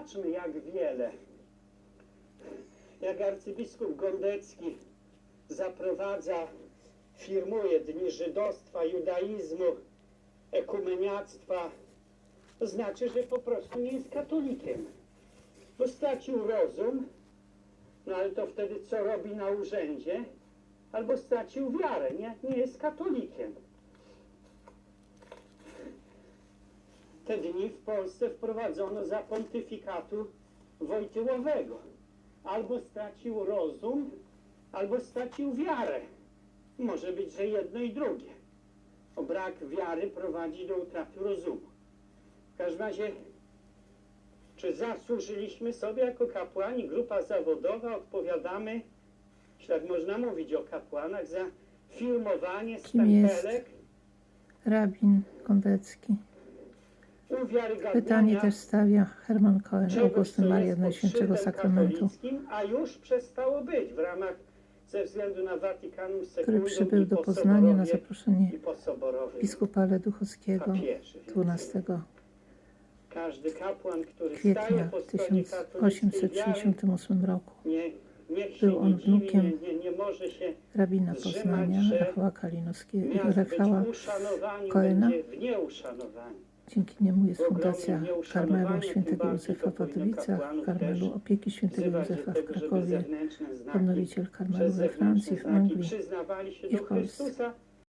Zobaczmy, jak wiele. Jak arcybiskup Gondecki zaprowadza, firmuje dni żydostwa, judaizmu, ekumeniactwa, to znaczy, że po prostu nie jest katolikiem. Bo stracił rozum, no ale to wtedy co robi na urzędzie? Albo stracił wiarę, nie, nie jest katolikiem. Te dni w Polsce wprowadzono za pontyfikatu Wojtyłowego. Albo stracił rozum, albo stracił wiarę. Może być, że jedno i drugie. O brak wiary prowadzi do utraty rozumu. W każdym razie, czy zasłużyliśmy sobie jako kapłani, grupa zawodowa, odpowiadamy, jeśli tak można mówić o kapłanach, za filmowanie Kim jest? Rabin Kondecki. Pytanie też stawia Herman Cohen, Augustyn Maria Najświętszego szyldem Sakramentu, który przybył do po Poznania na zaproszenie biskupa Leduchowskiego papieży. Więc 12 Każdy kapłan, który staje kwietnia po w stronie katolickiej wiary, 1868 roku. Był on wnukiem Rabina Poznania, Rafała Kalinowskiego, Rafała uszanowani, Dzięki niemu jest Fundacja Karmelu Świętego Józefa w kapłanów Karmelu Opieki Świętego Józefa w Krakowie, odnowiciel Karmelu we Francji, w Anglii i w Polsce.